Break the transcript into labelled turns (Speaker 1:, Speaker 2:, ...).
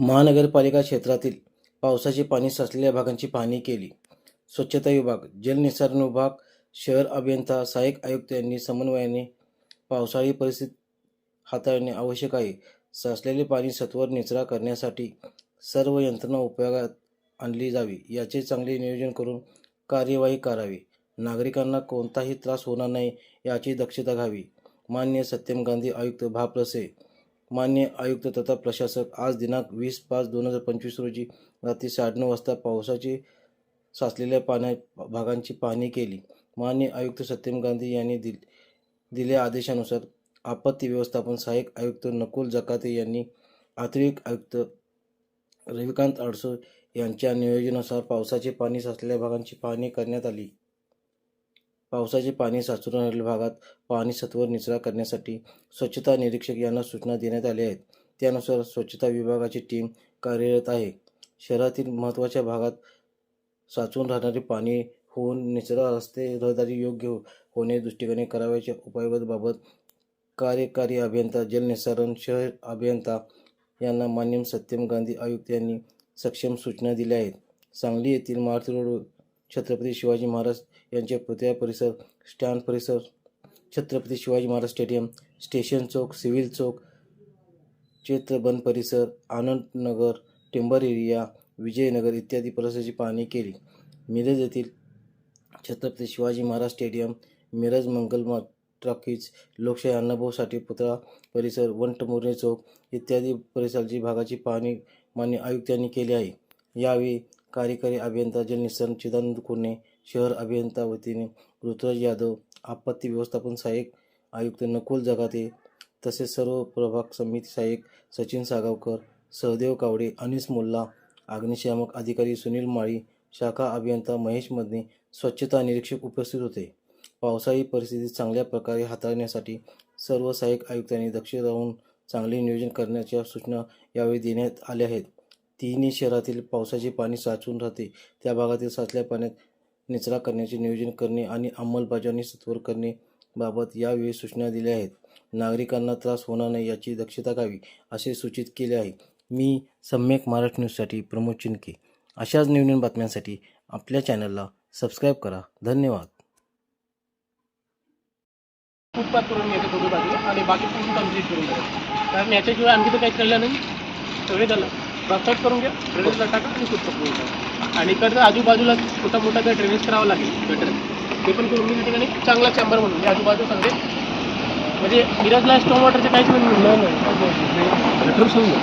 Speaker 1: महानगरपालिका क्षेत्रातील पावसाचे पाणी साचलेल्या भागांची पाहणी केली. स्वच्छता विभाग जलनिसारण विभाग शहर अभियंता सहाय्यक आयुक्त यांनी समन्वयाने पावसाळी परिस्थिती हाताळणे आवश्यक आहे. साचलेले पाणी सत्वर निचरा करण्यासाठी सर्व यंत्रणा उपयोगात आणली जावी. याचे चांगले नियोजन करून कार्यवाही करावी. नागरिकांना कोणताही त्रास होणार नाही याची दक्षता घ्यावी. मान्य सत्यम गांधी आयुक्त भाप्रसे मान्य आयुक्त तथा प्रशासक. आज दिनांक वीस पाच दोन हजार पंचवीस रोजी रात्री साडेनऊ वाजता पावसाची साचलेल्या पाण्या भागांची पाहणी केली. मान्य आयुक्त सत्यम गांधी यांनी दिल दिल्या आदेशानुसार आपत्ती व्यवस्थापन सहाय्यक आयुक्त नकुल जकाते यांनी अतिरिक्त आयुक्त रविकांत अडसो यांच्या नियोजनानुसार पावसाचे पाणी साचलेल्या भागांची पाहणी करण्यात आली. पावसाचे पाणी साचून राहिलेल्या भागात पाणी सत्वर निचरा करण्यासाठी स्वच्छता निरीक्षक यांना सूचना देण्यात आल्या आहेत. त्यानुसार स्वच्छता विभागाची टीम कार्यरत आहे. शहरातील महत्त्वाच्या भागात साचून राहणारे पाणी होऊन निचरा रस्ते रहदारी योग्य होणे दृष्टीने करावयाच्या उपायबाबत कार्यकारी अभियंता जलनिस्सारण शहर अभियंता यांना मान्य सत्यम गांधी आयुक्त यांनी सक्षम सूचना दिल्या आहेत. सांगली येथील मारुती रोड छत्रपती शिवाजी महाराज यांचे पुतळा परिसर स्टँड परिसर छत्रपती शिवाजी महाराज स्टेडियम स्टेशन चौक सिव्हिल चौक चित्रबन परिसर आनंदनगर टिंबर एरिया विजयनगर इत्यादी परिसराची पाहणी केली. मिरज येथील छत्रपती शिवाजी महाराज स्टेडियम मिरज मंगल ट्रॉकीज लोकशाही अण्णाभाऊ साठे पुतळा परिसर वंटमोरणे चौक इत्यादी परिसराची भागाची पाहणी मान्य आयुक्तांनी केली आहे. यावेळी कार्यकारी अभियंता जलनिस्सारण चिदानंद कुर्णे शहर अभियंता वतीने ऋतुराज यादव आपत्ती व्यवस्थापन सहाय्यक आयुक्त नकुल जगाते तसेच सर्व प्रभाग समिती सहाय्यक सचिन सागावकर सहदेव कावडे अनिस मुल्ला अग्निशामक अधिकारी सुनील माळी शाखा अभियंता महेश मदने स्वच्छता निरीक्षक उपस्थित होते. पावसाळी परिस्थिती चांगल्या प्रकारे हाताळण्यासाठी सर्व सहाय्यक आयुक्तांनी दक्ष राहून चांगले नियोजन करण्याच्या सूचना यावेळी देण्यात आल्या आहेत. तिन्ही शहरातील पावसाचे पाणी साचून राहते. त्या भागातील साचल्या पाण्यात निचरा करण्याचे नियोजन करणे आणि अंमलबजावणी सत्वर करणे बाबत यावेळी सूचना दिल्या आहेत. नागरिकांना त्रास होणार नाही याची दक्षता घ्यावी असे सूचित केले आहे. मी सम्यक महाराष्ट्र न्यूजसाठी प्रमोद चिनके. अशाच नवीन बातम्यांसाठी आपल्या चॅनलला सबस्क्राईब करा. धन्यवाद.
Speaker 2: फुटपाथ करून घ्यायचे थोडी आणि बाकी पूर्ण कंप्लीट करून कारण याच्याशिवाय आणखी तर काही कळलं नाही. सगळे झालं. रस्ताच करून घ्या. ड्रेनेजला टाका आणि फुटपाथ करून टाका. आणि इकडचं आजूबाजूला छोटा मोठा काही ड्रेनेज करावं लागेल गटर ते पण करून मी ठिकाणी चांगला चॅम्बर म्हणून म्हणजे आजूबाजू सगळे म्हणजे मिरजला स्टोन वॉटरचे काहीच नाही.
Speaker 3: गटर समजा